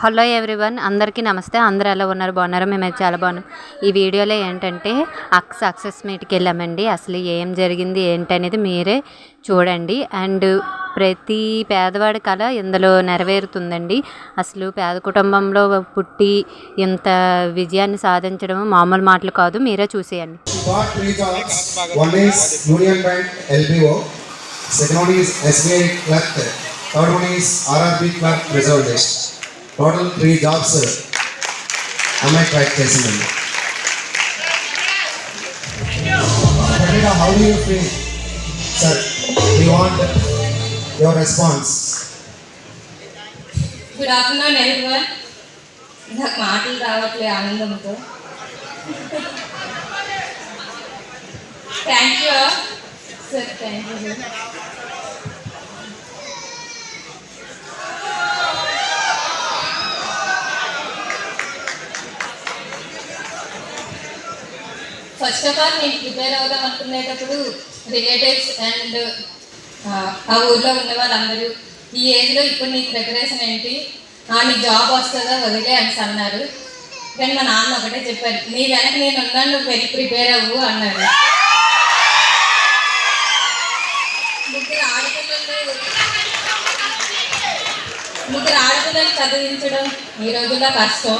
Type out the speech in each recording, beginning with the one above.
Hello everyone అందరికీ నమస్తే. అందరూ ఎలా ఉన్నారు? బాగున్నారా? మేమైతే చాలా బాగున్నాం. ఈ వీడియోలో ఏంటంటే అక్స్ సక్సెస్ మీట్కి వెళ్ళామండి. అసలు ఏం జరిగింది ఏంటనేది మీరే చూడండి. అండ్ ప్రతి పేదవాడి కళ ఇందులో నెరవేరుతుందండి. అసలు పేద కుటుంబంలో పుట్టి ఇంత విజయాన్ని సాధించడం మామూలు మాటలు కాదు. మీరే చూసేయండి. Got three jobs. One is clerk, third one is RRB clerk reserve list. Total three jobs. అమ్మాయి ట్రై చేసిందండి Pratita, how do you feel? Sir, we want your response. Good afternoon everyone నాకు మాటలు రావట్లే ఆనందంతో thank you sir thank you sir First of all నేను prepare అవుదాం అనుకునేటప్పుడు relatives and ఆ ఊర్లో ఉన్న వాళ్ళందరూ ఈ ఏజ్లో ఇప్పుడు నీకు ప్రిపరేషన్ ఏంటి? ఆ, జాబ్ వస్తుందా? వదిలే అని అన్నారు. కానీ మా నాన్న ఒకటే చెప్పారు నీ వెనక నేను ఉన్నాను నువ్వు వెళ్ళి ప్రిపేర్ అవ్వు అన్నారు. ముగ్గురు ఆడపిల్లలు ముగ్గురు ఆడపిల్లలు చదివించడం ఈ రోజుల్లో కష్టం.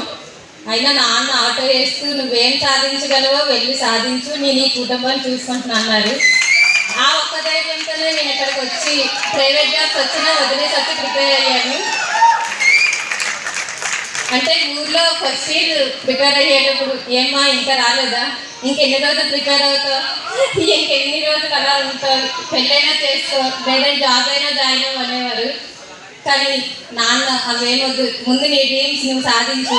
అయినా నాన్న ఆటో వేస్తూ నువ్వేం సాధించగలవో వెళ్ళి సాధించు నేను ఈ కుటుంబాన్ని చూసుకుంటున్నా అన్నారు. ఆ ఒక్క ధైర్యంతోనే నేను ఇక్కడికి వచ్చి ప్రైవేట్ జాబ్స్ వచ్చినా వదిలేసి వచ్చి ప్రిపేర్ అయ్యాను. అంటే ఊర్లో ఫస్ట్ ఇయర్ ప్రిపేర్ అయ్యేటప్పుడు ఏమ్మా ఇంకా రాలేదా? ఇంకెన్ని రోజులు ప్రిపేర్ అవుతావు? ఇంకెన్ని రోజులు అలా ఉంటావు? పెళ్ళైనా చేసుకో లేదా జాబ్ అయినా జాయిన్ అవ్వనేవారు కానీ నాన్న అవేమొద్దు ముందు నీ డ్రీమ్స్ నువ్వు సాధించు.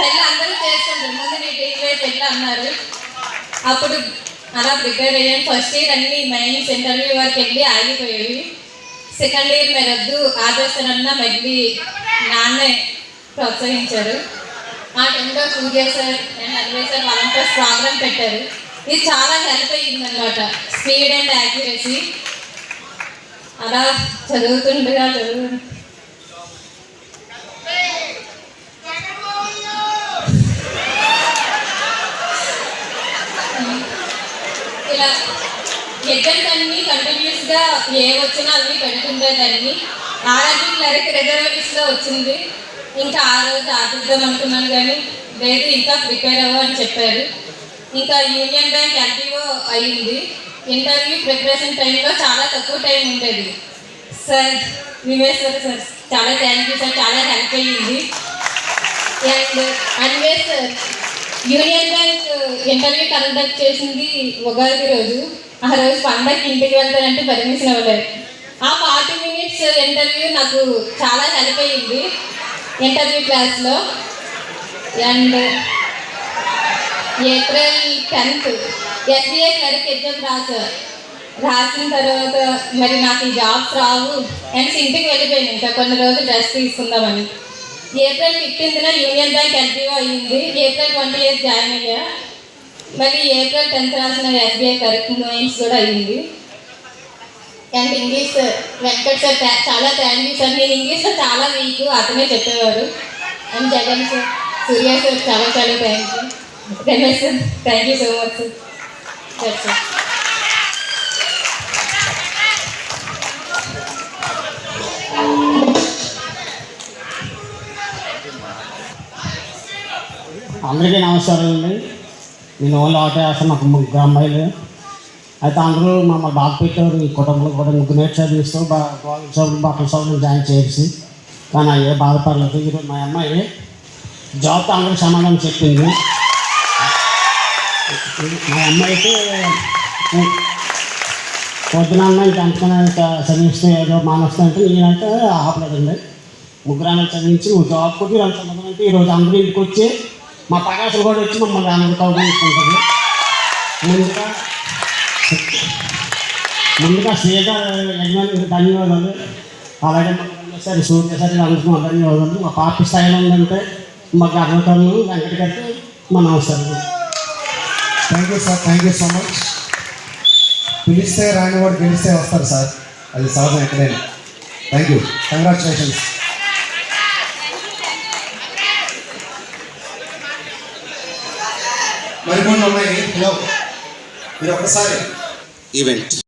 పెళ్ళి అందరూ చేసుకుంటారు ముందు నీ డ్రీమ్ పెళ్ళి అన్నారు? అప్పుడు అలా ప్రిపేర్ అయ్యాను ఫస్ట్ ఇయర్ అన్ని మెయిన్స్ ఇంటర్వ్యూ వరకు వెళ్ళి ఆగిపోయేవి. సెకండ్ ఇయర్ మీరు వద్దు ఆపేస్తానన్నా మళ్ళీ నాన్నే ప్రోత్సహించారు. ఆ టైంలో Surya sir and Anvay sir వాళ్ళంతా స్వాగతం పెట్టారు. ఇది చాలా హెల్ప్ అయ్యింది అనమాట స్పీడ్ అండ్ యాక్యురసీ అలా చదువుతుండగా చదువు ఇలా ఎగ్జామ్స్ అన్ని ఏ వచ్చినా అన్నీ పెడుతుండేదాన్ని. ఆర్ఆర్బీ క్లరిక్ రిజర్వేటివ్స్లో వచ్చింది. ఇంకా ఆ రోజు ఆపిద్దాం అనుకున్నాను కానీ లేదు ఇంకా ప్రిపేర్ అవ్వ అని చెప్పారు. ఇంకా యూనియన్ బ్యాంక్ ఎన్టీఓ అయ్యింది. ఇంటర్వ్యూ ప్రిపరేషన్ టైంలో చాలా తక్కువ టైం ఉండేది. సార్ విమేశ్వర్ సార్ చాలా థ్యాంక్ యూ సార్ చాలా హెల్ప్ అయ్యింది. And Anve sir union bank interview conduct చేసింది ఉగాది రోజు. ఆ రోజు పండగకి ఇంటికి వెళ్తానంటే పర్మిషన్ ఇవ్వలేదు ఆ ఫార్టీ మినిట్స్ ఇంటర్వ్యూ నాకు చాలా హెల్ప్ అయ్యింది ఇంటర్వ్యూ క్లాస్లో. And April tenth SBI clerk exam రాసా. రాసిన తర్వాత మరి నాకు ఈ జాబ్స్ రావు. అండ్ ఇంటికి వెళ్ళిపోయాను ఇంకా కొన్ని రోజులు డ్రెస్ తీసుకుందామని. ఏప్రిల్ ఫిఫ్టీన్త్న యూనియన్ బ్యాంక్ ఎల్పీఓ అయ్యింది ఏప్రిల్ ట్వంటీ ఎయిత్ జాయిన్ అయ్యా. మళ్ళీ ఏప్రిల్ టెన్త్ రాసిన ఎస్బీఐ కరెక్ట్ కూడా అయ్యింది. అండ్ ఇంగ్లీష్ వెంకట్ సార్ చాలా థ్యాంక్ యూ సార్ నేను ఇంగ్లీష్లో చాలా వీక్ అతనే చెప్పేవారు. And Jagan sir Surya sir చాలా చాలా thank you Ramesh sir thank you so much sir sir sir అందరికీ నమస్కారం అండి నేను ఓన్లీ ఆటో వేస్తాను మాకు ముగ్గురు అమ్మాయిలు. అయితే అందరూ మమ్మల్ని బాగా పెట్టారు ఈ కుటుంబంలో కూడా ముగ్గురు నేర్చు చదివిస్తూ బాగా చదువు బట్టల చదువులు జాయిన్ చేసి. కానీ అయ్యే బాధపడలేదు. ఈరోజు మా అమ్మాయి జాబ్తో అందరూ సమాధానం చెప్పింది. మా అమ్మాయి అయితే పొద్దున అమ్మాయి అంతకన్నా చదివిస్తే ఏదో మానేస్తా అంటే నేనంటే ఆపలేదండి. ముగ్గురు అన్నలు చదివించి నువ్వు జాబ్ కొట్టి వాళ్ళు చదవాలంటే ఈరోజు అందరూ ఇంటికి వచ్చి మా పగాసులు కూడా వచ్చి మమ్మల్ని ఆనంద కౌగులించుకుంటుంది ముందుగా ముందుగా శ్రీగారు యజమానికి ధన్యవాదాలు. అలాగే సరే సూర్య సరే అందరికీ ధన్యవాదాలు. మా పార్టీ స్థాయిలో ఉందంటే మా గర్వకర్లు వెంకట గారికి మా నమస్కారం thank you sir thank you so much పిలిస్తే రాని వాడు గెలిస్తే వస్తారు సార్ అది సహజం ఎక్కడైనా. థ్యాంక్ యూ కంగ్రాచులేషన్స్ మరికొన్ని ఉన్నాయి. హలో మీరు ఒక్కసారి. ఈవెంట్